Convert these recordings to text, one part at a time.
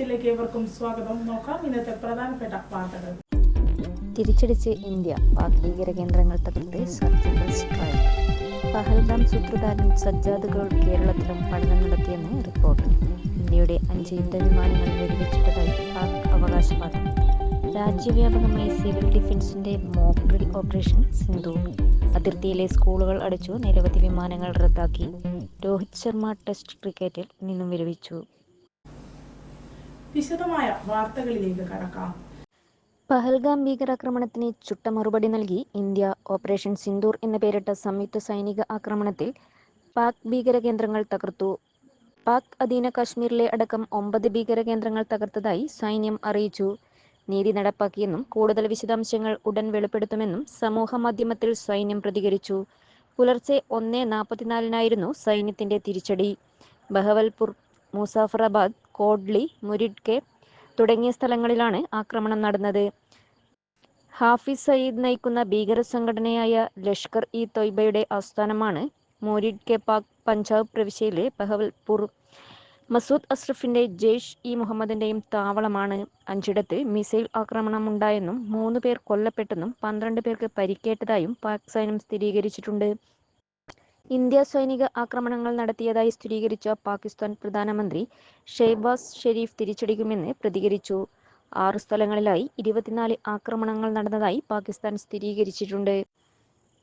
വിഷയിലേക്ക് ഏവർക്കും സ്വാഗതം. നോക്കാം ഇന്നത്തെ പ്രധാനപ്പെട്ട വാർത്തകൾ. തിരിച്ചടിച്ച് ഇന്ത്യ. പാക് ഭീകര കേന്ദ്രങ്ങൾ തകർത്ത് പഹൽഗാം സൂത്രധാരൻ സജ്ജാദുകൾ കേരളത്തിലും പഠനം നടത്തിയെന്ന് റിപ്പോർട്ട്. ഇന്ത്യയുടെ അഞ്ച് യുദ്ധവിമാനങ്ങൾ വെടിവെച്ചിട്ടതായി പാക് അവകാശവാദം. രാജ്യവ്യാപകമായി സിവിൽ ഡിഫൻസിന്റെ മോക്ഡ്രിൽ ഓപ്പറേഷൻ സിന്ധു. അതിർത്തിയിലെ സ്കൂളുകൾ അടച്ചു നിരവധി വിമാനങ്ങൾ റദ്ദാക്കി. രോഹിത് ശർമ്മ ടെസ്റ്റ് ക്രിക്കറ്റിൽ നിന്നും വിരമിച്ചു. വിശദമായ വാർത്തകളിലേക്ക് കടക്കാം. പഹൽഗാം ഭീകരാക്രമണത്തിന് ചുട്ട മറുപടി നൽകി ഇന്ത്യ ഓപ്പറേഷൻ സിന്ദൂർ എന്ന പേരിട്ട സംയുക്ത സൈനിക ആക്രമണത്തിൽ പാക് ഭീകര കേന്ദ്രങ്ങൾ തകർത്തു. പാക് അധീന കാശ്മീരിലെ അടക്കം ഒമ്പത് ഭീകര കേന്ദ്രങ്ങൾ തകർത്തതായി സൈന്യം അറിയിച്ചു. നീതി നടപ്പാക്കിയെന്നും കൂടുതൽ വിശദാംശങ്ങൾ ഉടൻ വെളിപ്പെടുത്തുമെന്നും സമൂഹ മാധ്യമത്തിൽ സൈന്യം പ്രതികരിച്ചു. പുലർച്ചെ ഒന്ന് നാൽപ്പത്തിനാലിനായിരുന്നു സൈന്യത്തിന്റെ തിരിച്ചടി. ബഹവൽപൂർ മുസാഫറാബാദ് കോഡ്ലി മുരിഡ്കെ തുടങ്ങിയ സ്ഥലങ്ങളിലാണ് ആക്രമണം നടന്നത്. ഹാഫിസ് സയ്യിദ് നയിക്കുന്ന ഭീകര സംഘടനയായ ലഷ്കർ ഇ തൊയ്ബയുടെ ആസ്ഥാനമാണ് മോരിഡ് കെ പാക് പഞ്ചാബ് പ്രവിശ്യയിലെ ബഹവൽപൂർ. മസൂദ് അഷ്റഫിന്റെ ജെയ്ഷ് ഇ മുഹമ്മദിന്റെയും താവളമാണ്. അഞ്ചിടത്ത് മിസൈൽ ആക്രമണം ഉണ്ടായെന്നും മൂന്ന് പേർ കൊല്ലപ്പെട്ടെന്നും പന്ത്രണ്ട് പേർക്ക് പരിക്കേറ്റതായും പാക് സൈന്യം സ്ഥിരീകരിച്ചിട്ടുണ്ട്. ഇന്ത്യ സൈനിക ആക്രമണങ്ങൾ നടത്തിയതായി സ്ഥിരീകരിച്ച പാകിസ്ഥാൻ പ്രധാനമന്ത്രി ഷെയ്ബാസ് ഷെരീഫ് തിരിച്ചടിക്കുമെന്ന് പ്രതികരിച്ചു. ആറ് സ്ഥലങ്ങളിലായി ഇരുപത്തിനാല് ആക്രമണങ്ങൾ നടന്നതായി പാകിസ്ഥാൻ സ്ഥിരീകരിച്ചിട്ടുണ്ട്.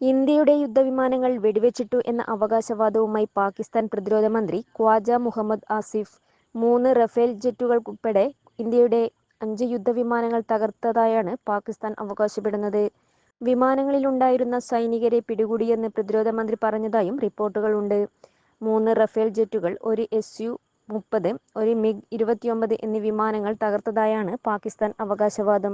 ഇന്ത്യയുടെ യുദ്ധവിമാനങ്ങൾ വെടിവെച്ചിട്ടു എന്ന അവകാശവാദവുമായി പാകിസ്ഥാൻ പ്രതിരോധ മന്ത്രി ഖ്വാജ മുഹമ്മദ് ആസിഫ് മൂന്ന് റഫേൽ ജെറ്റുകൾക്കുൾപ്പെടെ ഇന്ത്യയുടെ അഞ്ച് യുദ്ധവിമാനങ്ങൾ തകർത്തതായാണ് പാകിസ്ഥാൻ അവകാശപ്പെടുന്നത്. വിമാനങ്ങളിലുണ്ടായിരുന്ന സൈനികരെ പിടികൂടിയെന്ന് പ്രതിരോധ മന്ത്രി പറഞ്ഞതായും റിപ്പോർട്ടുകളുണ്ട്. മൂന്ന് റഫേൽ ജെറ്റുകൾ ഒരു എസ് യു മുപ്പത് ഒരു മിഗ് ഇരുപത്തിയൊമ്പത് എന്നീ വിമാനങ്ങൾ തകർത്തതായാണ് പാകിസ്ഥാൻ അവകാശവാദം.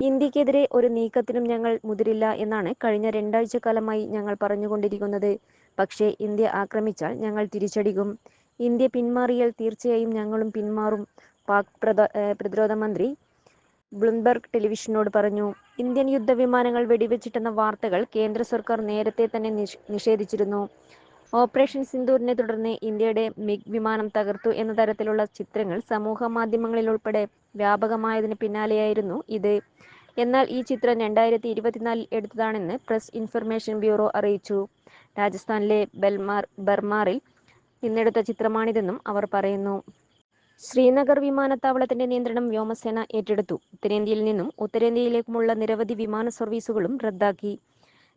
ഇന്ത്യക്കെതിരെ ഒരു നീക്കത്തിനും ഞങ്ങൾ മുതിരില്ല എന്നാണ് കഴിഞ്ഞ രണ്ടാഴ്ച കാലമായി ഞങ്ങൾ പറഞ്ഞുകൊണ്ടിരിക്കുന്നത്. പക്ഷേ ഇന്ത്യ ആക്രമിച്ചാൽ ഞങ്ങൾ തിരിച്ചടിക്കും. ഇന്ത്യ പിന്മാറിയാൽ തീർച്ചയായും ഞങ്ങളും പിന്മാറും പാക് പ്രതിരോധ മന്ത്രി ബ്ലൂംബെർഗ് ടെലിവിഷനോട് പറഞ്ഞു ഇന്ത്യൻ യുദ്ധവിമാനങ്ങൾ വെടിവെച്ചിട്ടെന്ന വാർത്തകൾ കേന്ദ്ര സർക്കാർ നേരത്തെ തന്നെ നിഷേധിച്ചിരുന്നു. ഓപ്പറേഷൻ സിന്ദൂരിനെ തുടർന്ന് ഇന്ത്യയുടെ മിഗ് വിമാനം തകർത്തു എന്ന തരത്തിലുള്ള ചിത്രങ്ങൾ സമൂഹ മാധ്യമങ്ങളിൽ ഉൾപ്പെടെ വ്യാപകമായതിന് പിന്നാലെയായിരുന്നു ഇത്. എന്നാൽ ഈ ചിത്രം രണ്ടായിരത്തി ഇരുപത്തിനാലിൽ എടുത്തതാണെന്ന് പ്രസ് ഇൻഫർമേഷൻ ബ്യൂറോ അറിയിച്ചു. രാജസ്ഥാനിലെ ബൽമാർ ബർമാറിൽ നിന്നെടുത്ത ചിത്രമാണിതെന്നും അവർ പറയുന്നു. ശ്രീനഗർ വിമാനത്താവളത്തിന്റെ നിയന്ത്രണം വ്യോമസേന ഏറ്റെടുത്തു. ഉത്തരേന്ത്യയിൽ നിന്നും ഉത്തരേന്ത്യയിലേക്കുമുള്ള നിരവധി വിമാന സർവീസുകളും റദ്ദാക്കി.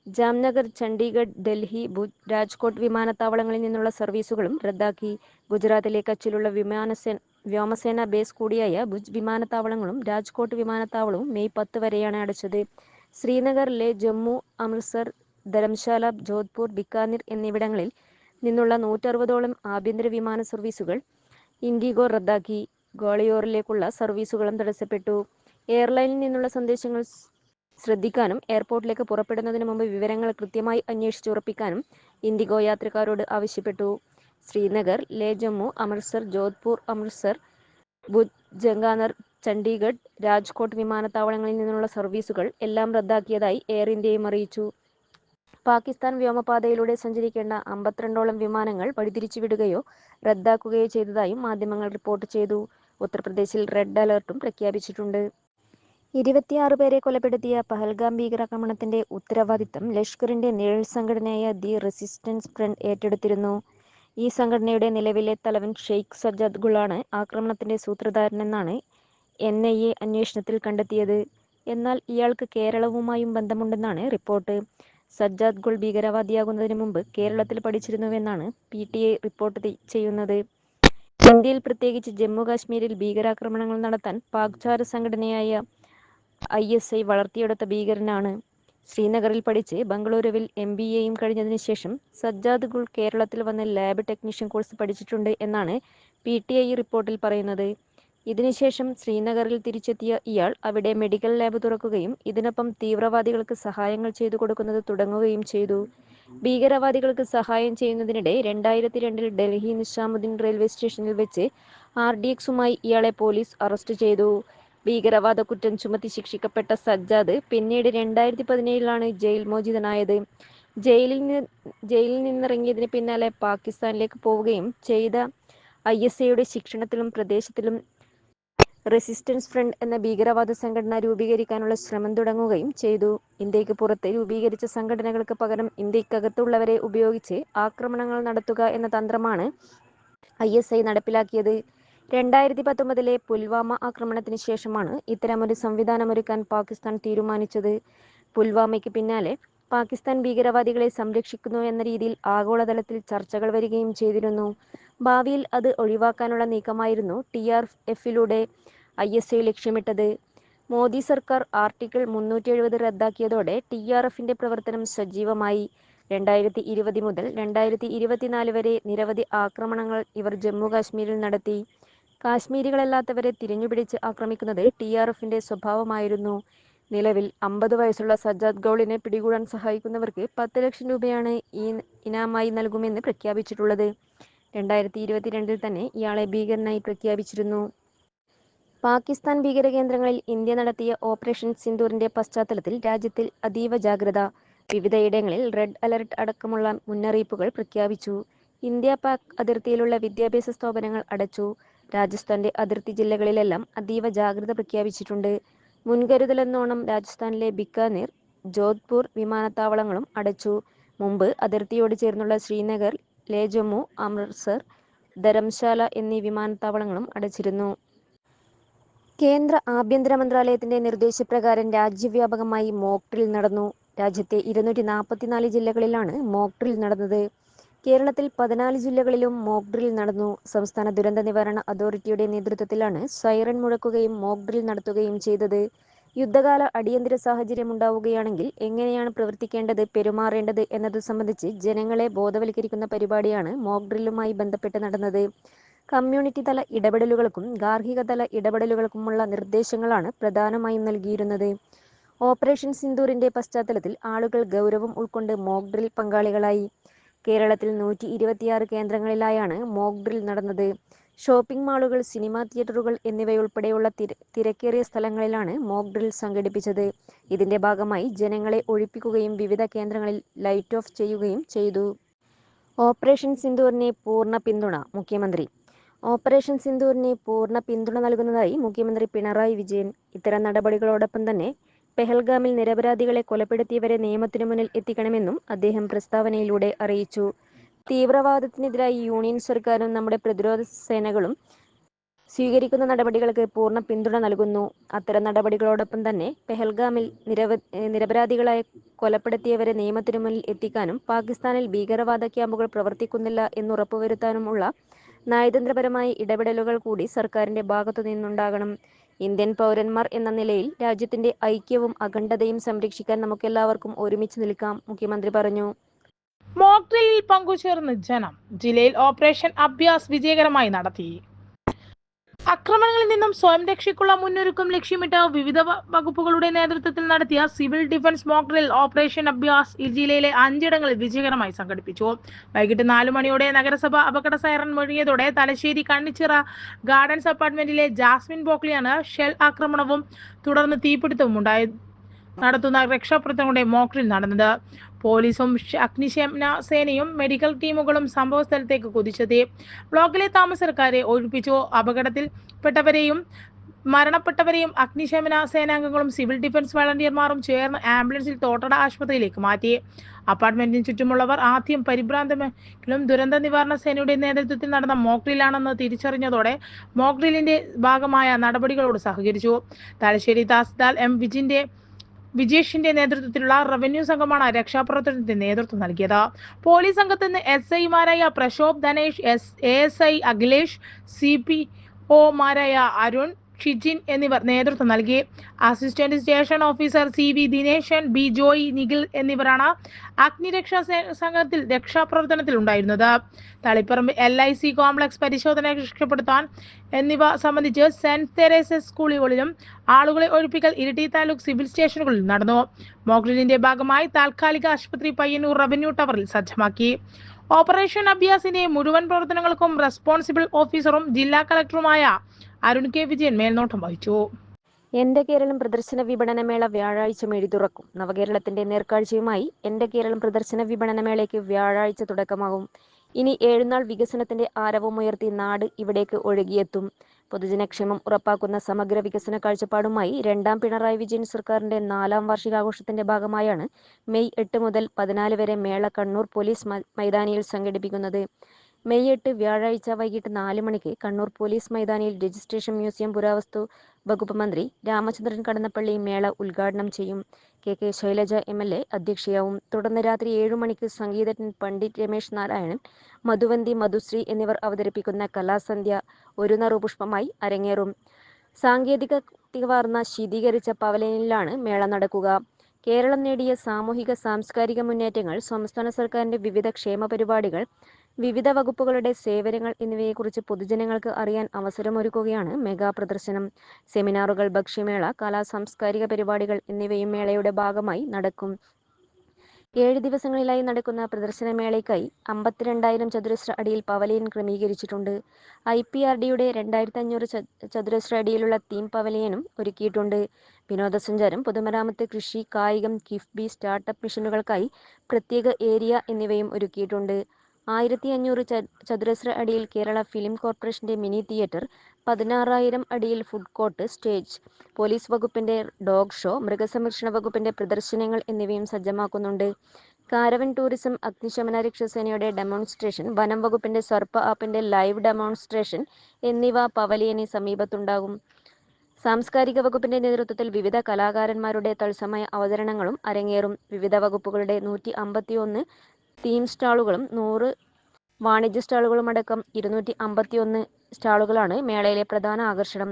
ജാംനഗർ ചണ്ഡീഗഡ് ഡൽഹി രാജ്കോട്ട് വിമാനത്താവളങ്ങളിൽ നിന്നുള്ള സർവീസുകളും റദ്ദാക്കി. ഗുജറാത്തിലെ കച്ചിലുള്ള വിമാനസേന വ്യോമസേന ബേസ് കൂടിയായ ഭുജ് വിമാനത്താവളങ്ങളും രാജ്കോട്ട് വിമാനത്താവളവും മെയ് പത്ത് വരെയാണ് അടച്ചത്. ശ്രീനഗറിലെ ജമ്മു അമൃത്സർ ധരംശാല ജോധ്പൂർ ബിക്കാനിർ എന്നിവിടങ്ങളിൽ നിന്നുള്ള നൂറ്ററുപതോളം ആഭ്യന്തര വിമാന സർവീസുകൾ ഇൻഡിഗോ റദ്ദാക്കി. ഗ്വാളിയോറിലേക്കുള്ള സർവീസുകളും തടസ്സപ്പെട്ടു. എയർലൈനിൽ നിന്നുള്ള സന്ദേശങ്ങൾ ശ്രദ്ധിക്കാനും എയർപോർട്ടിലേക്ക് പുറപ്പെടുന്നതിന് മുമ്പ് വിവരങ്ങൾ കൃത്യമായി അന്വേഷിച്ചുറപ്പിക്കാനും ഇൻഡിഗോ യാത്രക്കാരോട് ആവശ്യപ്പെട്ടു. ശ്രീനഗർ ലേ ജമ്മു അമൃത്സർ ജോധ്പൂർ അമൃത്സർ ഭുജ് ജംഗാനർ ചണ്ഡീഗഡ് രാജ്കോട്ട് വിമാനത്താവളങ്ങളിൽ നിന്നുള്ള സർവീസുകൾ എല്ലാം റദ്ദാക്കിയതായി എയർ ഇന്ത്യയും അറിയിച്ചു. പാകിസ്ഥാൻ വ്യോമപാതയിലൂടെ സഞ്ചരിക്കേണ്ട അമ്പത്തിരണ്ടോളം വിമാനങ്ങൾ വഴിതിരിച്ചുവിടുകയോ റദ്ദാക്കുകയോ ചെയ്തതായും മാധ്യമങ്ങൾ റിപ്പോർട്ട് ചെയ്തു. ഉത്തർപ്രദേശിൽ റെഡ് അലർട്ടും പ്രഖ്യാപിച്ചിട്ടുണ്ട്. ഇരുപത്തിയാറ് പേരെ കൊലപ്പെടുത്തിയ പഹൽഗാം ഭീകരാക്രമണത്തിന്റെ ഉത്തരവാദിത്തം ലഷ്കറിന്റെ നിഴൽ സംഘടനയായ ദി റെസിസ്റ്റൻസ് ഫ്രണ്ട് ഏറ്റെടുത്തിരുന്നു. ഈ സംഘടനയുടെ നിലവിലെ തലവൻ ഷെയ്ഖ് സജ്ജദ് ഗുളാണ് ആക്രമണത്തിന്റെ സൂത്രധാരനെന്നാണ് എൻ ഐ എ അന്വേഷണത്തിൽ കണ്ടെത്തിയത്. എന്നാൽ ഇയാൾക്ക് കേരളവുമായും ബന്ധമുണ്ടെന്നാണ് റിപ്പോർട്ട്. സജ്ജാദ് ഗുൾ ഭീകരവാദിയാകുന്നതിന് മുമ്പ് കേരളത്തിൽ പഠിച്ചിരുന്നുവെന്നാണ് പി ടി ഐ റിപ്പോർട്ട് ചെയ്യുന്നത്. ഇന്ത്യയിൽ പ്രത്യേകിച്ച് ജമ്മു കാശ്മീരിൽ ഭീകരാക്രമണങ്ങൾ നടത്താൻ പാക്ചാര സംഘടനയായ ഐ എസ് ഐ വളർത്തിയെടുത്ത ഭീകരനാണ്. ശ്രീനഗറിൽ പഠിച്ച് ബംഗളൂരുവിൽ എം ബി എയും കഴിഞ്ഞതിന് ശേഷം സജ്ജാദ് ഗുൾ കേരളത്തിൽ വന്ന് ലാബ് ടെക്നീഷ്യൻ കോഴ്സ് പഠിച്ചിട്ടുണ്ട് എന്നാണ് പി ടി ഐ റിപ്പോർട്ടിൽ പറയുന്നത്. ഇതിനുശേഷം ശ്രീനഗറിൽ തിരിച്ചെത്തിയ ഇയാൾ അവിടെ മെഡിക്കൽ ലാബ് തുറക്കുകയും ഇതിനൊപ്പം തീവ്രവാദികൾക്ക് സഹായങ്ങൾ ചെയ്തു കൊടുക്കുന്നത് തുടങ്ങുകയും ചെയ്തു. ഭീകരവാദികൾക്ക് സഹായം ചെയ്യുന്നതിനിടെ രണ്ടായിരത്തി രണ്ടിൽ ഡൽഹി നിഷാമുദ്ദീൻ റെയിൽവേ സ്റ്റേഷനിൽ വെച്ച് ആർ ഡി എക്സുമായി ഇയാളെ പോലീസ് അറസ്റ്റ് ചെയ്തു. ഭീകരവാദ കുറ്റം ചുമത്തി ശിക്ഷിക്കപ്പെട്ട സജ്ജാദ് പിന്നീട് രണ്ടായിരത്തി പതിനേഴിലാണ് ജയിൽ മോചിതനായത്. ജയിലിൽ നിന്ന് ജയിലിൽ നിന്നിറങ്ങിയതിന് പിന്നാലെ പാകിസ്ഥാനിലേക്ക് പോവുകയും ചെയ്ത ഐ എസ് ഐയുടെ ശിക്ഷണത്തിലും പ്രദേശത്തിലും റെസിസ്റ്റൻസ് ഫ്രണ്ട് എന്ന ഭീകരവാദ സംഘടന രൂപീകരിക്കാനുള്ള ശ്രമം തുടങ്ങുകയും ചെയ്തു. ഇന്ത്യയ്ക്ക് പുറത്ത് രൂപീകരിച്ച സംഘടനകൾക്ക് പകരം ഇന്ത്യക്കകത്തുള്ളവരെ ഉപയോഗിച്ച് ആക്രമണങ്ങൾ നടത്തുക എന്ന തന്ത്രമാണ് ഐ എസ് ഐ നടപ്പിലാക്കിയത്. രണ്ടായിരത്തി പത്തൊമ്പതിലെ പുൽവാമ ആക്രമണത്തിന് ശേഷമാണ് ഇത്തരമൊരു സംവിധാനമൊരുക്കാൻ പാകിസ്ഥാൻ തീരുമാനിച്ചത്. പുൽവാമയ്ക്ക് പിന്നാലെ പാകിസ്ഥാൻ ഭീകരവാദികളെ സംരക്ഷിക്കുന്നു എന്ന രീതിയിൽ ആഗോളതലത്തിൽ ചർച്ചകൾ വരികയും ചെയ്തിരുന്നു. ഭാവിയിൽ അത് ഒഴിവാക്കാനുള്ള നീക്കമായിരുന്നു ടി ആർ എഫിലൂടെ ഐ എസ് ഐ ലക്ഷ്യമിട്ടത്. മോദി സർക്കാർ ആർട്ടിക്കിൾ മുന്നൂറ്റി എഴുപത് റദ്ദാക്കിയതോടെ ടി ആർ എഫിന്റെ പ്രവർത്തനം സജീവമായി. രണ്ടായിരത്തി ഇരുപത് മുതൽ രണ്ടായിരത്തി ഇരുപത്തിനാല് വരെ നിരവധി ആക്രമണങ്ങൾ ഇവർ ജമ്മു കാശ്മീരിൽ നടത്തി. കാശ്മീരികളല്ലാത്തവരെ തിരിഞ്ഞുപിടിച്ച് ആക്രമിക്കുന്നത് ടി ആർ എഫിന്റെ സ്വഭാവമായിരുന്നു. നിലവിൽ അമ്പത് വയസ്സുള്ള സജ്ജാദ് ഗൗളിനെ പിടികൂടാൻ സഹായിക്കുന്നവർക്ക് പത്ത് ലക്ഷം രൂപയാണ് ഈ ഇനാമായി നൽകുമെന്ന് പ്രഖ്യാപിച്ചിട്ടുള്ളത്. രണ്ടായിരത്തി ഇരുപത്തിരണ്ടിൽ തന്നെ ഇയാളെ ഭീകരനായി പ്രഖ്യാപിച്ചിരുന്നു. പാകിസ്ഥാൻ ഭീകര കേന്ദ്രങ്ങളിൽ ഇന്ത്യ നടത്തിയ ഓപ്പറേഷൻ സിന്ദൂറിന്റെ പശ്ചാത്തലത്തിൽ രാജ്യത്തിൽ അതീവ ജാഗ്രത. വിവിധയിടങ്ങളിൽ റെഡ് അലർട്ട് അടക്കമുള്ള മുന്നറിയിപ്പുകൾ പ്രഖ്യാപിച്ചു. ഇന്ത്യ പാക് അതിർത്തിയിലുള്ള വിദ്യാഭ്യാസ സ്ഥാപനങ്ങൾ അടച്ചു. രാജസ്ഥാന്റെ അതിർത്തി ജില്ലകളിലെല്ലാം അതീവ ജാഗ്രത പ്രഖ്യാപിച്ചിട്ടുണ്ട്. മുൻകരുതലെന്നോണം രാജസ്ഥാനിലെ ബിക്കാനീർ ജോധ്പൂർ വിമാനത്താവളങ്ങളും അടച്ചു. മുമ്പ് അതിർത്തിയോട് ചേർന്നുള്ള ശ്രീനഗർ ലേ ജമ്മു അമൃത്സർ ധരംശാല എന്നീ വിമാനത്താവളങ്ങളും അടച്ചിരുന്നു. കേന്ദ്ര ആഭ്യന്തര മന്ത്രാലയത്തിന്റെ നിർദ്ദേശപ്രകാരം രാജ്യവ്യാപകമായി മോക്ക് ഡ്രിൽ നടന്നു. രാജ്യത്തെ ഇരുന്നൂറ്റി നാൽപ്പത്തിനാല് ജില്ലകളിലാണ് മോക്ക് ഡ്രിൽ നടന്നത്. കേരളത്തിൽ പതിനാല് ജില്ലകളിലും മോക്ക് ഡ്രിൽ നടന്നു. സംസ്ഥാന ദുരന്ത നിവാരണ അതോറിറ്റിയുടെ നേതൃത്വത്തിലാണ് സൈറൺ മുഴക്കുകയും മോക്ക് ഡ്രിൽ നടത്തുകയും ചെയ്തത്. യുദ്ധകാല അടിയന്തര സാഹചര്യം ഉണ്ടാവുകയാണെങ്കിൽ എങ്ങനെയാണ് പ്രവർത്തിക്കേണ്ടത് പെരുമാറേണ്ടത് എന്നത് സംബന്ധിച്ച് ജനങ്ങളെ ബോധവൽക്കരിക്കുന്ന പരിപാടിയാണ് മോക്ക് ഡ്രില്ലുമായി ബന്ധപ്പെട്ട് നടന്നത്. കമ്മ്യൂണിറ്റി തല ഇടപെടലുകൾക്കും ഗാർഹിക തല ഇടപെടലുകൾക്കുമുള്ള നിർദ്ദേശങ്ങളാണ് പ്രധാനമായും നൽകിയിരുന്നത്. ഓപ്പറേഷൻ സിന്ദൂറിന്റെ പശ്ചാത്തലത്തിൽ ആളുകൾ ഗൗരവം ഉൾക്കൊണ്ട് മോക്ക് ഡ്രിൽ പങ്കാളികളായി. കേരളത്തിൽ നൂറ്റി ഇരുപത്തിയാറ് കേന്ദ്രങ്ങളിലായാണ് മോക്ക് ഡ്രിൽ നടന്നത്. ഷോപ്പിംഗ് മാളുകൾ സിനിമാ തിയേറ്ററുകൾ എന്നിവയുൾപ്പെടെയുള്ള തിര തിരക്കേറിയ സ്ഥലങ്ങളിലാണ് മോക്ക് ഡ്രിൽ സംഘടിപ്പിച്ചത്. ഇതിന്റെ ഭാഗമായി ജനങ്ങളെ ഒഴിപ്പിക്കുകയും വിവിധ കേന്ദ്രങ്ങളിൽ ലൈറ്റ് ഓഫ് ചെയ്യുകയും ചെയ്തു. ഓപ്പറേഷൻ സിന്ദൂറിന് പൂർണ പിന്തുണ മുഖ്യമന്ത്രി. ഓപ്പറേഷൻ സിന്ദൂറിന് പൂർണ പിന്തുണ നൽകുന്നതായി മുഖ്യമന്ത്രി പിണറായി വിജയൻ. ഇത്തരം നടപടികളോടൊപ്പം തന്നെ പെഹൽഗാമിൽ നിരപരാധികളെ കൊലപ്പെടുത്തിയവരെ നിയമത്തിനു മുന്നിൽ എത്തിക്കണമെന്നും അദ്ദേഹം പ്രസ്താവനയിലൂടെ അറിയിച്ചു. തീവ്രവാദത്തിനെതിരായി യൂണിയൻ സർക്കാരും നമ്മുടെ പ്രതിരോധ സേനകളും സ്വീകരിക്കുന്ന നടപടികൾക്ക് പൂർണ പിന്തുണ നൽകുന്നു. അത്തരം നടപടികളോടൊപ്പം തന്നെ പെഹൽഗാമിൽ നിരവ നിരപരാധികളായ കൊലപ്പെടുത്തിയവരെ നിയമത്തിനു മുന്നിൽ എത്തിക്കാനും പാകിസ്ഥാനിൽ ഭീകരവാദ ക്യാമ്പുകൾ പ്രവർത്തിക്കുന്നില്ല എന്ന് എന്നുറപ്പുവരുത്താനുമുള്ള നയതന്ത്രപരമായ ഇടപെടലുകൾ കൂടി സർക്കാരിന്റെ ഭാഗത്തു നിന്നുണ്ടാകണം. ഇന്ത്യൻ പൗരന്മാർ എന്ന നിലയിൽ രാജ്യത്തിന്റെ ഐക്യവും അഖണ്ഡതയും സംരക്ഷിക്കാൻ നമുക്കെല്ലാവർക്കും ഒരുമിച്ച് നിൽക്കാം മുഖ്യമന്ത്രി പറഞ്ഞു. മോക്ക് ഡ്രില്ലിൽ പങ്കുചേർന്ന് ജനം ജില്ലയിൽ ഓപ്പറേഷൻ അഭ്യാസ് വിജയകരമായി നടത്തി. ആക്രമണങ്ങളിൽ നിന്നും സ്വയം രക്ഷയ്ക്കുള്ള മുന്നൊരുക്കം ലക്ഷ്യമിട്ട് വിവിധ വകുപ്പുകളുടെ നേതൃത്വത്തിൽ നടത്തിയ civil defence mock drill operation Abhyas ഈ ജില്ലയിലെ അഞ്ചിടങ്ങളിൽ വിജയകരമായി സംഘടിപ്പിച്ചു. വൈകിട്ട് നാലു മണിയോടെ നഗരസഭ അപകട സൈറൺ മുഴങ്ങിയതോടെ തലശ്ശേരി കണ്ണിച്ചിറ ഗാർഡൻസ് അപ്പാർട്ട്മെന്റിലെ ജാസ്മിൻ ബോക്ലിയാണ് ഷെൽ ആക്രമണവും തുടർന്ന് തീപിടുത്തവും ഉണ്ടായത് നടത്തുന്ന രക്ഷാപ്രവർത്തനങ്ങളുടെ മോക്ഡ്രിൽ നടന്നത്. പോലീസും അഗ്നിശമന സേനയും മെഡിക്കൽ ടീമുകളും സംഭവ സ്ഥലത്തേക്ക് കുതിച്ചെത്തി ബ്ലോക്കിലെ താമസക്കാരെ ഒഴിപ്പിച്ചു. അപകടത്തിൽപ്പെട്ടവരെയും മരണപ്പെട്ടവരെയും അഗ്നിശമന സേനാംഗങ്ങളും സിവിൽ ഡിഫൻസ് വളണ്ടിയർമാരും ചേർന്ന് ആംബുലൻസിൽ തോട്ടട ആശുപത്രിയിലേക്ക് മാറ്റി. അപ്പാർട്ട്മെന്റിന് ചുറ്റുമുള്ളവർ ആദ്യം പരിഭ്രാന്തമെങ്കിലും ദുരന്ത നിവാരണ സേനയുടെ നേതൃത്വത്തിൽ നടന്ന മോക്ഡ്രില്ലാണെന്ന് തിരിച്ചറിഞ്ഞതോടെ മോക്ഡ്രില്ലിന്റെ ഭാഗമായ നടപടികളോട് സഹകരിച്ചു. തലശ്ശേരി തഹസിൽദാർ എം. വിജിന്റെ വിജേഷിന്റെ നേതൃത്വത്തിലുള്ള റവന്യൂ സംഘമാണ് രക്ഷാപ്രവർത്തനത്തിന് നേതൃത്വം നൽകിയത്. പോലീസ് സംഘത്തിൽ നിന്ന് എസ് ഐമാരായ Prashobh Dhanesh S A S I Akhilesh C P ഒമാരായ Arun Shijin എന്നിവർ നേതൃത്വം നൽകി. Assistant station officer C V Dineshan B Joy Nikhil എന്നിവരാണ് അഗ്നിരക്ഷാ സംഘത്തിൽ രക്ഷാപ്രവർത്തനത്തിൽ ഉണ്ടായിരുന്നത്. Taliparamba L I C complex പരിശോധന രക്ഷപ്പെടുത്താൻ എന്നിവ സംബന്ധിച്ച് സെന്റ് തെരേസസ് സ്കൂളുകളിലും ആളുകളെ ഒഴിപ്പിക്കൽ ഇരിട്ടി താലൂക്ക് സിവിൽ സ്റ്റേഷനുകളിൽ നടന്നു. മോക്ഡ്രില്ലിന്റെ ഭാഗമായി താൽക്കാലിക ആശുപത്രി പയ്യന്നൂർ റവന്യൂ ടവറിൽ സജ്ജമാക്കി. ഓപ്പറേഷൻ അഭ്യാസിന്റെ മുഴുവൻ പ്രവർത്തനങ്ങൾക്കും റെസ്പോൺസിബിൾ ഓഫീസറും ജില്ലാ കളക്ടറുമായ അരുൺ കെ. വിജയൻ മേൽനോട്ടം വഹിച്ചു. എന്റെ കേരളം പ്രദർശന വിപണനമേള വ്യാഴാഴ്ച മെഴി തുറക്കും. നവകേരളത്തിന്റെ നേർക്കാഴ്ചയുമായി എന്റെ കേരളം പ്രദർശന വിപണനമേളയ്ക്ക് വ്യാഴാഴ്ച തുടക്കമാകും. ഇനി ഏഴുനാൾ വികസനത്തിന്റെ ആരവമുയർത്തി നാട് ഇവിടേക്ക് ഒഴുകിയെത്തും. പൊതുജനക്ഷേമം ഉറപ്പാക്കുന്ന സമഗ്ര വികസന കാഴ്ചപ്പാടുമായി രണ്ടാം പിണറായി വിജയൻ സർക്കാരിന്റെ നാലാം വാർഷികാഘോഷത്തിന്റെ ഭാഗമായാണ് മെയ് എട്ട് മുതൽ പതിനാല് വരെ മേള കണ്ണൂർ പോലീസ് മൈതാനിയിൽ സംഘടിപ്പിക്കുന്നത്. മെയ് എട്ട് വ്യാഴാഴ്ച വൈകിട്ട് നാല് മണിക്ക് കണ്ണൂർ പോലീസ് മൈതാനിയിൽ രജിസ്ട്രേഷൻ മ്യൂസിയം പുരാവസ്തു വകുപ്പ് മന്ത്രി രാമചന്ദ്രൻ കടന്നപ്പള്ളി മേള ഉദ്ഘാടനം ചെയ്യും. K K Shailaja M L A അധ്യക്ഷയാവും. തുടർന്ന് രാത്രി ഏഴു മണിക്ക് സംഗീതജ്ഞൻ പണ്ഡിറ്റ് രമേശ് നാരായണൻ മധുവന്തി മധുശ്രീ എന്നിവർ അവതരിപ്പിക്കുന്ന കലാസന്ധ്യ ഒരു നറുപുഷ്പമായി അരങ്ങേറും. സാങ്കേതിക തികവാർന്ന ശീതീകരിച്ച പവലയിലാണ് മേള നടക്കുക. കേരളം നേടിയ സാമൂഹിക സാംസ്കാരിക മുന്നേറ്റങ്ങൾ സംസ്ഥാന സർക്കാരിന്റെ വിവിധ ക്ഷേമ പരിപാടികൾ വിവിധ വകുപ്പുകളുടെ സേവനങ്ങൾ എന്നിവയെക്കുറിച്ച് പൊതുജനങ്ങൾക്ക് അറിയാൻ അവസരമൊരുക്കുകയാണ് മെഗാ പ്രദർശനം. സെമിനാറുകൾ ഭക്ഷ്യമേള കലാ സാംസ്കാരിക പരിപാടികൾ എന്നിവയും മേളയുടെ ഭാഗമായി നടക്കും. ഏഴ് ദിവസങ്ങളിലായി നടക്കുന്ന പ്രദർശനമേളയ്ക്കായി അമ്പത്തിരണ്ടായിരം ചതുരശ്ര അടിയിൽ പവലിയൻ ക്രമീകരിച്ചിട്ടുണ്ട്. ഐ പി ആർ ഡിയുടെ രണ്ടായിരത്തി അഞ്ഞൂറ് ചതുരശ്ര അടിയിലുള്ള തീം പവലിയനും ഒരുക്കിയിട്ടുണ്ട്. വിനോദസഞ്ചാരം പൊതുമരാമത്ത് കൃഷി കായികം കിഫ്ബി സ്റ്റാർട്ടപ്പ് മിഷനുകൾക്കായി പ്രത്യേക ഏരിയ എന്നിവയും ഒരുക്കിയിട്ടുണ്ട്. ആയിരത്തി അഞ്ഞൂറ് ചതുരശ്ര അടിയിൽ കേരള ഫിലിം കോർപ്പറേഷന്റെ മിനി തിയേറ്റർ പതിനാറായിരം അടിയിൽ ഫുഡ് കോർട്ട് സ്റ്റേജ് പോലീസ് വകുപ്പിന്റെ ഡോഗ് ഷോ മൃഗസംരക്ഷണ വകുപ്പിന്റെ പ്രദർശനങ്ങൾ എന്നിവയും സജ്ജമാക്കുന്നുണ്ട്. കാരവൻ ടൂറിസം അഗ്നിശമന രക്ഷാസേനയുടെ ഡെമോൺസ്ട്രേഷൻ വനം വകുപ്പിന്റെ സർപ്പ ആപ്പിന്റെ ലൈവ് ഡെമോൺസ്ട്രേഷൻ എന്നിവ പവലിയന് സമീപത്തുണ്ടാകും. സാംസ്കാരിക വകുപ്പിന്റെ നേതൃത്വത്തിൽ വിവിധ കലാകാരന്മാരുടെ തത്സമയ അവതരണങ്ങളും അരങ്ങേറും. വിവിധ വകുപ്പുകളുടെ നൂറ്റി അമ്പത്തിയൊന്ന് തീം സ്റ്റാളുകളും നൂറ് വാണിജ്യ സ്റ്റാളുകളും അടക്കം ഇരുന്നൂറ്റി അമ്പത്തിയൊന്ന് സ്റ്റാളുകളാണ് മേളയിലെ പ്രധാന ആകർഷണം.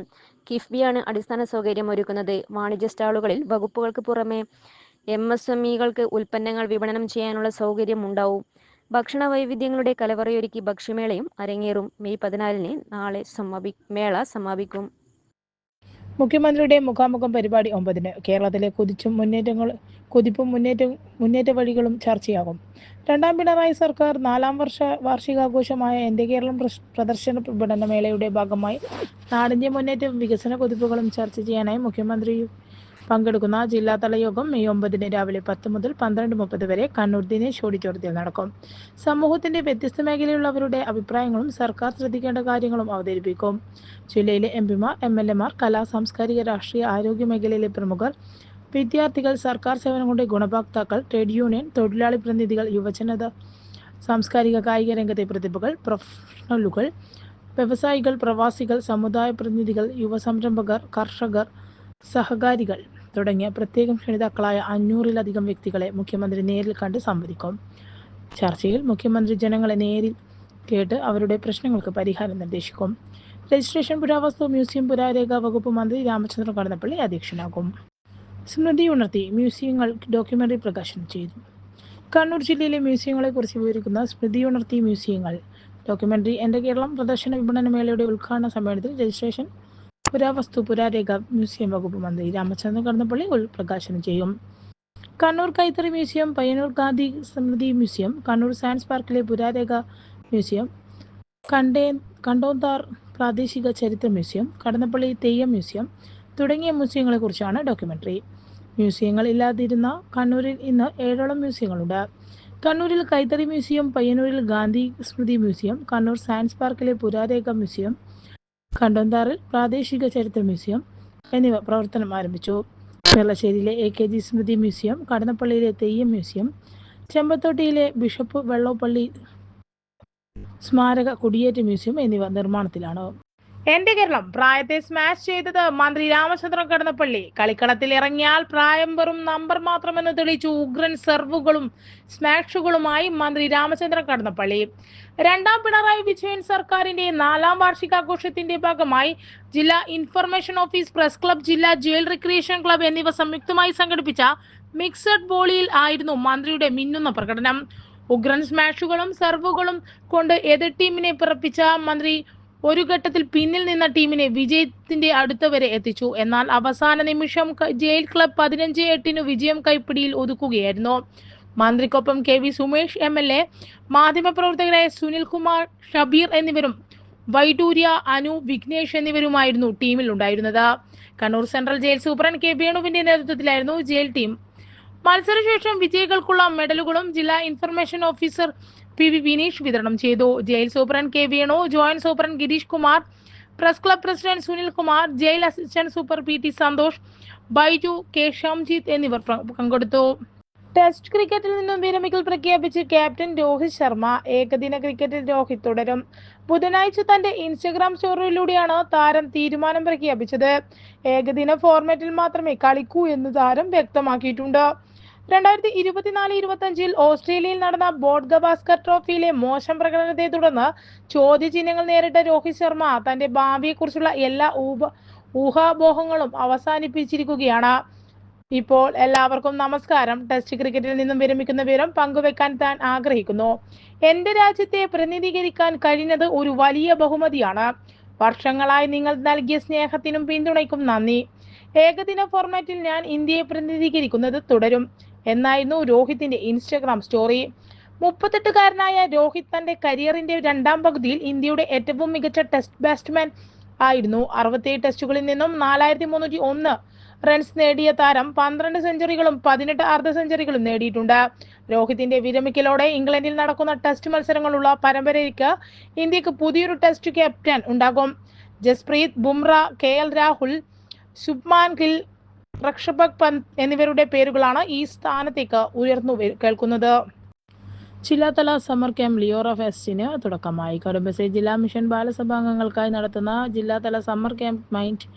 കിഫ്ബിയാണ് അടിസ്ഥാന സൗകര്യം ഒരുക്കുന്നത്. വാണിജ്യ സ്റ്റാളുകളിൽ വകുപ്പുകൾക്ക് പുറമെ എം എസ് എം ഇകൾക്ക് ഉൽപ്പന്നങ്ങൾ വിപണനം ചെയ്യാനുള്ള സൗകര്യം ഉണ്ടാവും ഭക്ഷണ വൈവിധ്യങ്ങളുടെ കലവറയൊരുക്കി ഭക്ഷ്യമേളയും അരങ്ങേറും. മെയ് പതിനാലിന് നാളെ സമാപി മേള സമാപിക്കും. മുഖ്യമന്ത്രിയുടെ മുഖാമുഖം പരിപാടി ഒമ്പതിന്. കേരളത്തിലെ കുതിച്ചും മുന്നേറ്റങ്ങൾ കുതിപ്പും മുന്നേറ്റ മുന്നേറ്റ വഴികളും ചർച്ചയാകും. രണ്ടാം പിണറായി സർക്കാർ നാലാം വർഷ വാർഷികാഘോഷമായ എന്റെ കേരളം പ്രദർശന വിപണന മേളയുടെ ഭാഗമായി നാടിന്റെ മുന്നേറ്റവും വികസന കുതിപ്പുകളും ചർച്ച ചെയ്യാനായി മുഖ്യമന്ത്രി പങ്കെടുക്കുന്ന ജില്ലാതല യോഗം മെയ് ഒമ്പതിന് രാവിലെ പത്ത് മുതൽ പന്ത്രണ്ട് മുപ്പത് വരെ കണ്ണൂർ ദിനേശ് ഓഡിറ്റോറിയത്തിൽ നടക്കും. സമൂഹത്തിന്റെ വ്യത്യസ്ത മേഖലയിലുള്ളവരുടെ അഭിപ്രായങ്ങളും സർക്കാർ ശ്രദ്ധിക്കേണ്ട കാര്യങ്ങളും അവതരിപ്പിക്കും. ജില്ലയിലെ എം പിമാർ എം എൽ എമാർ കലാ സാംസ്കാരിക രാഷ്ട്രീയ ആരോഗ്യ മേഖലയിലെ പ്രമുഖർ വിദ്യാർത്ഥികൾ സർക്കാർ സേവനം കൊണ്ട് ഗുണഭോക്താക്കൾ ട്രേഡ് യൂണിയൻ തൊഴിലാളി പ്രതിനിധികൾ യുവജനത സാംസ്കാരിക കായിക രംഗത്തെ പ്രതിഭകൾ പ്രൊഫഷണലുകൾ വ്യവസായികൾ പ്രവാസികൾ സമുദായ പ്രതിനിധികൾ യുവ സംരംഭകർ കർഷകർ സഹകാരികൾ തുടങ്ങിയ പ്രത്യേകം ക്ഷണിതാക്കളായ അഞ്ഞൂറിലധികം വ്യക്തികളെ മുഖ്യമന്ത്രി നേരിൽ കണ്ട് സംവദിക്കും. ചർച്ചയിൽ മുഖ്യമന്ത്രി ജനങ്ങളെ നേരിൽ കേട്ട് അവരുടെ പ്രശ്നങ്ങൾക്ക് പരിഹാരം നിർദ്ദേശിക്കും. രജിസ്ട്രേഷൻ പുരാവസ്തു മ്യൂസിയം പുരാരേഖ വകുപ്പ് മന്ത്രി രാമചന്ദ്രൻ കടന്നപ്പള്ളി അധ്യക്ഷനാകും. സ്മൃതി ഉണർത്തി മ്യൂസിയങ്ങൾ ഡോക്യുമെന്ററി പ്രകാശനം ചെയ്തു. കണ്ണൂർ ജില്ലയിലെ മ്യൂസിയങ്ങളെക്കുറിച്ച് വിവരിക്കുന്ന സ്മൃതി ഉണർത്തി മ്യൂസിയങ്ങൾ ഡോക്യുമെന്ററി എന്റെ കേരളം പ്രദർശന വിപണന മേളയുടെ ഉദ്ഘാടന സമ്മേളനത്തിൽ രജിസ്ട്രേഷൻ പുരാവസ്തു പുരാരേഖ മ്യൂസിയം വകുപ്പ് മന്ത്രി രാമചന്ദ്രൻ കടന്നപ്പള്ളി പ്രകാശനം ചെയ്യും. കണ്ണൂർ കൈത്തറി മ്യൂസിയം പയ്യന്നൂർ ഗാന്ധി സ്മൃതി മ്യൂസിയം കണ്ണൂർ സയൻസ് പാർക്കിലെ പുരാരേഖ മ്യൂസിയം കണ്ടേ കണ്ടോന്താർ പ്രാദേശിക ചരിത്ര മ്യൂസിയം കടന്നപ്പള്ളി തെയ്യം മ്യൂസിയം തുടങ്ങിയ മ്യൂസിയങ്ങളെക്കുറിച്ചാണ് ഡോക്യുമെന്ററി മ്യൂസിയങ്ങൾ ഇല്ലാതിരുന്ന കണ്ണൂരിൽ ഇന്ന് ഏഴോളം മ്യൂസിയങ്ങളുണ്ട് കണ്ണൂരിൽ കൈത്തറി മ്യൂസിയം പയ്യന്നൂരിൽ ഗാന്ധി സ്മൃതി മ്യൂസിയം കണ്ണൂർ സയൻസ് പാർക്കിലെ പുരാരേഖ മ്യൂസിയം കണ്ടന്താറിൽ പ്രാദേശിക ചരിത്ര മ്യൂസിയം എന്നിവ പ്രവർത്തനം ആരംഭിച്ചു. വെള്ളശ്ശേരിയിലെ എ കെ ജി സ്മൃതി മ്യൂസിയം കടന്നപ്പള്ളിയിലെ തെയ്യം മ്യൂസിയം ചെമ്പത്തോട്ടിയിലെ ബിഷപ്പ് വെള്ളോപ്പള്ളി സ്മാരക കുടിയേറ്റ മ്യൂസിയം എന്നിവ നിർമ്മാണത്തിലാണ്. എന്റെ കേരളം പ്രായത്തെ സ്മാഷ് ചെയ്തത് മന്ത്രി രാമചന്ദ്രൻ കടന്നപ്പള്ളി. കളിക്കളത്തിൽ ഇറങ്ങിയാൽ പ്രായം വെറും നമ്പർ മാത്രമെന്ന് തെളിയിച്ചു ഉഗ്രൻ സെർവുകളും സ്മാഷുകളുമായി മന്ത്രി രാമചന്ദ്രൻ കടന്നപ്പള്ളി. രണ്ടാം പിണറായി വിജയൻ സർക്കാരിന്റെ നാലാം വാർഷികാഘോഷത്തിന്റെ ഭാഗമായി ജില്ലാ ഇൻഫർമേഷൻ ഓഫീസ് പ്രസ് ക്ലബ് ജില്ലാ ജയിൽ റിക്രിയേഷൻ ക്ലബ് എന്നിവ സംയുക്തമായി സംഘടിപ്പിച്ച മിക്സഡ് ബോളിയിൽ ആയിരുന്നു മന്ത്രിയുടെ മിന്നുന്ന പ്രകടനം. ഉഗ്രൻ സ്മാഷുകളും സെർവുകളും കൊണ്ട് എതിർ ടീമിനെ പിറപ്പിച്ച മന്ത്രി ഒരു ഘട്ടത്തിൽ പിന്നിൽ നിന്ന ടീമിനെ വിജയത്തിന്റെ അടുത്ത വരെ എത്തിച്ചു. എന്നാൽ അവസാന നിമിഷം ജയിൽ ക്ലബ് പതിനഞ്ച് എട്ടിന് വിജയം കൈപ്പിടിയിൽ ഒതുക്കുകയായിരുന്നു. മന്ത്രിക്കൊപ്പം K V Sumesh M L A മാധ്യമപ്രവർത്തകരായ Sunil Kumar Shabeer എന്നിവരും വൈഡൂര്യ അനു വിഘ്നേഷ് എന്നിവരുമായിരുന്നു ടീമിൽ ഉണ്ടായിരുന്നത്. Kannur central jail superintendent K വേണുവിന്റെ നേതൃത്വത്തിലായിരുന്നു ജയിൽ ടീം. മത്സരശേഷം വിജയികൾക്കുള്ള മെഡലുകളും ജില്ലാ information officer P V Vineesh വിതരണം ചെയ്തു. Jail superintendent K Venu joint superintendent Girish Kumar press club president Sunil Kumar jail assistant super P T Santhosh Baiju K Shamjith എന്നിവർ പങ്കെടുത്തു. Test ക്രിക്കറ്റിൽ നിന്നും വിരമിക്കൽ പ്രഖ്യാപിച്ച് ക്യാപ്റ്റൻ രോഹിത് ശർമ്മ ഏകദിന ക്രിക്കറ്റിൽ രോഹിത് തുടരും. ബുധനാഴ്ച തന്റെ ഇൻസ്റ്റഗ്രാം സ്റ്റോറിയിലൂടെയാണ് താരം തീരുമാനം പ്രഖ്യാപിച്ചത്. ഏകദിന ഫോർമാറ്റിൽ മാത്രമേ കളിക്കൂ എന്ന് താരം വ്യക്തമാക്കിയിട്ടുണ്ട്. രണ്ടായിരത്തി ഇരുപത്തിനാല് ഇരുപത്തി അഞ്ചിൽ ഓസ്ട്രേലിയയിൽ നടന്ന ബോർഡ് ഗവാസ്കർ ട്രോഫിയിലെ മോശം പ്രകടനത്തെ തുടർന്ന് ചോദ്യചിഹ്നങ്ങൾ നേരിട്ട രോഹിത് ശർമ്മ തന്റെ ഭാവിയെക്കുറിച്ചുള്ള എല്ലാ ഊപ ഊഹാപോഹങ്ങളും അവസാനിപ്പിച്ചിരിക്കുകയാണ്. ഇപ്പോൾ എല്ലാവർക്കും നമസ്കാരം. ടെസ്റ്റ് ക്രിക്കറ്റിൽ നിന്നും വിരമിക്കുന്ന വിവരം പങ്കുവെക്കാൻ താൻ ആഗ്രഹിക്കുന്നു. എന്റെ രാജ്യത്തെ പ്രതിനിധീകരിക്കാൻ കഴിഞ്ഞത് ഒരു വലിയ ബഹുമതിയാണ്. വർഷങ്ങളായി നിങ്ങൾ നൽകിയ സ്നേഹത്തിനും പിന്തുണയ്ക്കും നന്ദി. ഏകദിന ഫോർമാറ്റിൽ ഞാൻ ഇന്ത്യയെ പ്രതിനിധീകരിക്കുന്നത് തുടരും. എന്നായിരുന്നു രോഹിത്തിന്റെ ഇൻസ്റ്റഗ്രാം സ്റ്റോറി മുപ്പത്തെട്ടുകാരനായ രോഹിത് തന്റെ കരിയറിന്റെ രണ്ടാം പകുതിയിൽ ഇന്ത്യയുടെ ഏറ്റവും മികച്ച ടെസ്റ്റ് ബാറ്റ്സ്മാൻ ആയിരുന്നു. അറുപത്തിയേഴ് ടെസ്റ്റുകളിൽ നിന്നും നാലായിരത്തി മുന്നൂറ്റി ഒന്ന് റൺസ് നേടിയ താരം പന്ത്രണ്ട് സെഞ്ചുറികളും പതിനെട്ട് അർദ്ധ സെഞ്ചുറികളും നേടിയിട്ടുണ്ട്. രോഹിത്തിന്റെ വിരമിക്കലോടെ ഇംഗ്ലണ്ടിൽ നടക്കുന്ന ടെസ്റ്റ് മത്സരങ്ങളുള്ള പരമ്പരയ്ക്ക് ഇന്ത്യയ്ക്ക് പുതിയൊരു ടെസ്റ്റ് ക്യാപ്റ്റൻ ഉണ്ടാകും. ജസ്പ്രീത് ബുംറ കെ എൽ രാഹുൽ ശുഭ്മാൻ ഗിൽ റക്ഷഭക് പന്ത് എന്നിവരുടെ പേരുകളാണ് ഈ സ്ഥാനത്തേക്ക് ഉയർന്നു കേൾക്കുന്നത്. ജില്ലാതല സമ്മർ ക്യാമ്പ് ലിയോറ ഫെസ്റ്റിന് തുടക്കമായി. കടുംബശ്ശേരി ജില്ലാ മിഷൻ ബാലസഭാംഗങ്ങൾക്കായി നടത്തുന്ന ജില്ലാതല summer camp mind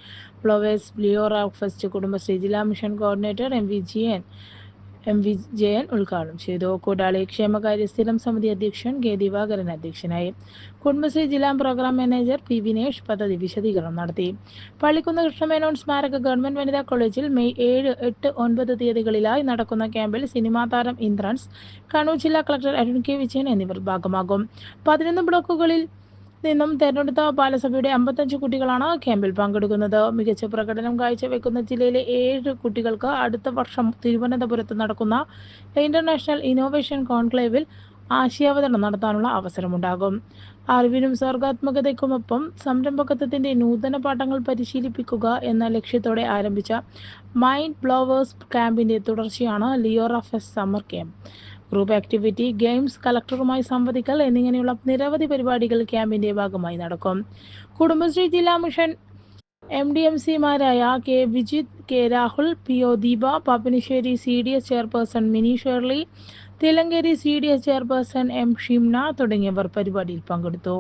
blowers Leora fest Kudumbashree ജില്ലാ മിഷൻ കോർഡിനേറ്റർ എം വി ജിയൻ എം വിജയൻ ഉദ്ഘാടനം ചെയ്തു. കൂടാളി ക്ഷേമകാര്യ സ്ഥിരം സമിതി അധ്യക്ഷൻ കെ ദിവാകരൻ അധ്യക്ഷനായി. കുടുംബശ്രീ ജില്ലാ പ്രോഗ്രാം മാനേജർ പി വിനേഷ് പദ്ധതി വിശദീകരണം നടത്തി. പള്ളിക്കുന്ന് കൃഷ്ണമേനോൻ സ്മാരക ഗവൺമെന്റ് വനിതാ കോളേജിൽ മെയ് ഏഴ് എട്ട് ഒൻപത് തീയതികളിലായി നടക്കുന്ന ക്യാമ്പിൽ സിനിമാ താരം ഇന്ദ്രൻസ് കണ്ണൂർ ജില്ലാ കളക്ടർ അരുൺ കെ വിജയൻ എന്നിവർ ഭാഗമാകും. പതിനൊന്ന് ബ്ലോക്കുകളിൽ നിന്നും തെരഞ്ഞെടുത്ത ബാലസഭയുടെ അമ്പത്തഞ്ച് കുട്ടികളാണ് ക്യാമ്പിൽ പങ്കെടുക്കുന്നത്. മികച്ച പ്രകടനം കാഴ്ചവെക്കുന്ന ജില്ലയിലെ ഏഴ് കുട്ടികൾക്ക് അടുത്ത വർഷം തിരുവനന്തപുരത്ത് നടക്കുന്ന ഇന്റർനാഷണൽ ഇന്നോവേഷൻ കോൺക്ലേവിൽ ആശയാവതരണം നടത്താനുള്ള അവസരമുണ്ടാകും. അറിവിനും സർഗാത്മകതയ്ക്കുമൊപ്പം സംരംഭകത്വത്തിന്റെ നൂതന പാഠങ്ങൾ പരിശീലിപ്പിക്കുക എന്ന ലക്ഷ്യത്തോടെ ആരംഭിച്ച മൈൻഡ് ബ്ലോവേഴ്സ് ക്യാമ്പിന്റെ തുടർച്ചയാണ് Leora summer camp. Group activity games കളക്ടറുമായി സംവദിക്കൽ എന്നിങ്ങനെയുള്ള നിരവധി പരിപാടികൾ ക്യാമ്പിന്റെ ഭാഗമായി നടക്കും. കുടുംബശ്രീ ജില്ലാ mission M D M സിമാരായ K Vijith K Rahul P O Deepa Pappinisseri C D S chairperson Mini Shirley Thillankeri C D S chairperson M Shimna തുടങ്ങിയവർ പരിപാടിയിൽ പങ്കെടുത്തു.